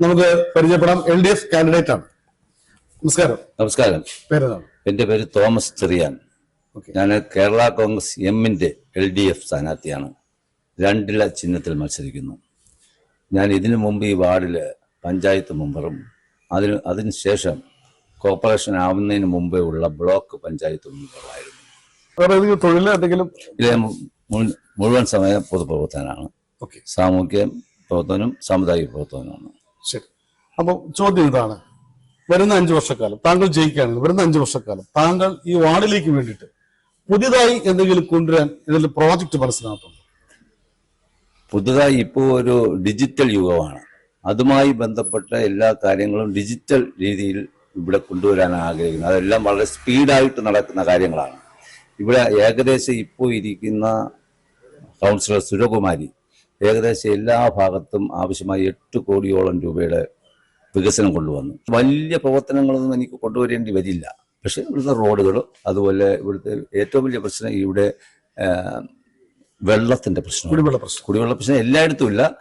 നമുക്ക് പരിചയപ്പെടാം L D F candidate ആണ്. നമസ്കാരം. നമസ്കാരം. പേരെന്താണ്? എന്റെ പേര് തോമസ് ചെറിയാൻ. ഞാൻ കേരള കോൺഗ്രസ് എമ്മിന്റെ എൽ ഡി എഫ് സ്ഥാനാർത്ഥിയാണ്. രണ്ടില ചിഹ്നത്തിൽ മത്സരിക്കുന്നു. ഞാൻ ഇതിനു മുമ്പ് ഈ വാർഡിൽ പഞ്ചായത്ത് മെമ്പറും അതിന് ശേഷം കോർപ്പറേഷൻ ആവുന്നതിന് മുമ്പേ ഉള്ള ബ്ലോക്ക് പഞ്ചായത്ത് മെമ്പറായിരുന്നു തൊഴിൽ എന്തെങ്കിലും? മുഴുവൻ സമയം പൊതുപ്രവർത്തനാണ് സാമൂഹ്യ പ്രവർത്തനം സാമുദായിക പ്രവർത്തനമാണ് ശരി. അപ്പോൾ ചോദ്യം ഇതാണ്. വരുന്ന അഞ്ചു വർഷക്കാലം താങ്കൾ ജയിക്കുകയാണെങ്കിൽ വരുന്ന അഞ്ചു വർഷക്കാലം താങ്കൾ ഈ വാർഡിലേക്ക് വേണ്ടിയിട്ട് പുതിയതായി എന്തെങ്കിലും കൊണ്ടുവരാൻ എന്തെങ്കിലും പ്രോജക്റ്റ് മനസ്സിലാക്കുന്നു പുതുതായി ഇപ്പോൾ ഒരു ഡിജിറ്റൽ യുഗമാണ്. അതുമായി ബന്ധപ്പെട്ട എല്ലാ കാര്യങ്ങളും ഡിജിറ്റൽ രീതിയിൽ ഇവിടെ കൊണ്ടുവരാൻ ആഗ്രഹിക്കുന്നു. അതെല്ലാം വളരെ സ്പീഡായിട്ട് നടക്കുന്ന കാര്യങ്ങളാണ്. ഇവിടെ ഏകദേശം ഇപ്പോൾ ഇരിക്കുന്ന കൗൺസിലർ സുരകുമാരി ഏകദേശം എല്ലാ ഭാഗത്തും ആവശ്യമായ എട്ട് കോടിയോളം രൂപയുടെ വികസനം കൊണ്ടുവന്നു. വലിയ പ്രവർത്തനങ്ങളൊന്നും എനിക്ക് കൊണ്ടുവരേണ്ടി വരില്ല. പക്ഷെ ഇവിടുത്തെ റോഡുകൾ അതുപോലെ ഇവിടുത്തെ ഏറ്റവും വലിയ പ്രശ്നം ഇവിടെ വെള്ളത്തിന്റെ പ്രശ്നം കുടിവെള്ള പ്രശ്നം. കുടിവെള്ള പ്രശ്നം എല്ലായിടത്തും ഇല്ല.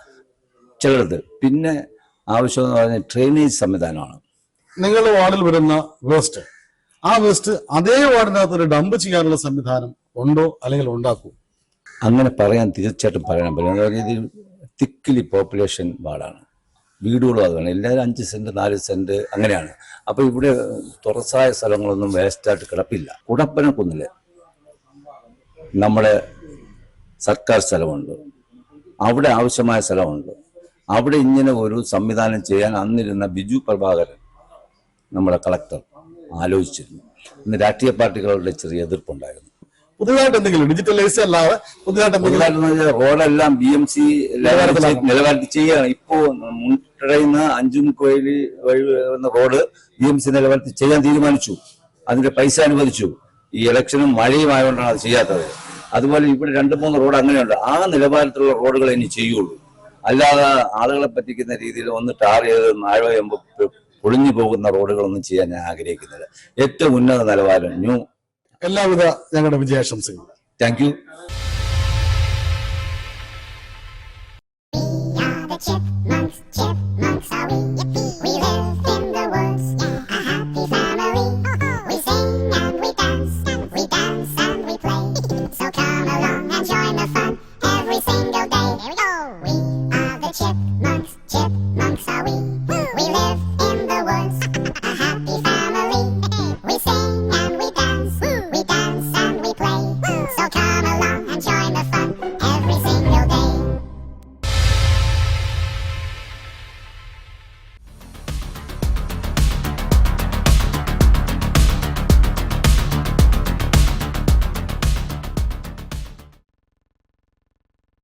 ചിലയിടത്ത്. പിന്നെ ആവശ്യം എന്ന് പറഞ്ഞാൽ ഡ്രെയിനേജ് സംവിധാനമാണ്. നിങ്ങൾ വാർഡിൽ വരുന്ന വേസ്റ്റ്. ആ വേസ്റ്റ് അതേ വാർഡിനകത്ത് ഡംപ് ചെയ്യാനുള്ള സംവിധാനം ഉണ്ടോ അല്ലെങ്കിൽ ഉണ്ടാക്കൂ അങ്ങനെ പറയാൻ തീർച്ചയായിട്ടും പറയാൻ പറ്റും. എന്ന് പറഞ്ഞാൽ തിക്കിലി പോപ്പുലേഷൻ വാർഡാണ്. വീടുകളും അതുമാണ് എല്ലാവരും അഞ്ച് സെന്റ് നാല് സെന്റ് അങ്ങനെയാണ്. അപ്പോൾ ഇവിടെ തുറസായ സ്ഥലങ്ങളൊന്നും വേസ്റ്റായിട്ട് കിടപ്പില്ല. കുടപ്പന കുന്നിൽ നമ്മുടെ സർക്കാർ സ്ഥലമുണ്ട്. അവിടെ ആവശ്യമായ സ്ഥലമുണ്ട്. അവിടെ ഇങ്ങനെ ഒരു സംവിധാനം ചെയ്യാൻ അന്നിരുന്ന ബിജു പ്രഭാകരൻ നമ്മുടെ കളക്ടർ ആലോചിച്ചിരുന്നു. ഇന്ന് രാഷ്ട്രീയ പാർട്ടികളുടെ ചെറിയ എതിർപ്പുണ്ടായിരുന്നു. പുതിയതായിട്ട് എന്തെങ്കിലും ഡിജിറ്റലൈസ് അല്ലാതെ പുതിയതായിട്ട് പുതുതായിട്ടെന്ന് വെച്ചാൽ റോഡെല്ലാം ബി എം സി നിലവാരത്തിൽ ചെയ്യുകയാണ്. ഇപ്പോ മുൻകടയുന്ന അഞ്ചും കോയിൽ വഴി വന്ന റോഡ് ബി എം സി നിലവാരത്തിൽ ചെയ്യാൻ തീരുമാനിച്ചു. അതിന്റെ പൈസ അനുവദിച്ചു. ഈ ഇലക്ഷനും മഴയും ആയതുകൊണ്ടാണ് അത് ചെയ്യാത്തത്. അതുപോലെ ഇവിടെ രണ്ട് മൂന്ന് റോഡ് അങ്ങനെയുണ്ട്. ആ നിലവാരത്തിലുള്ള റോഡുകൾ ഇനി ചെയ്യുള്ളൂ. അല്ലാതെ ആളുകളെ പറ്റിക്കുന്ന രീതിയിൽ ഒന്ന് ടാർ ചെയ്ത് മഴ പെയ്യുമ്പോൾ പൊളിഞ്ഞു പോകുന്ന റോഡുകളൊന്നും ചെയ്യാൻ ഞാൻ ആഗ്രഹിക്കുന്നില്ല. ഏറ്റവും ഉന്നത നിലവാരം ന്യൂ എല്ലാവിധ ഞങ്ങളുടെ വിജയാശംസകൾ താങ്ക് യു We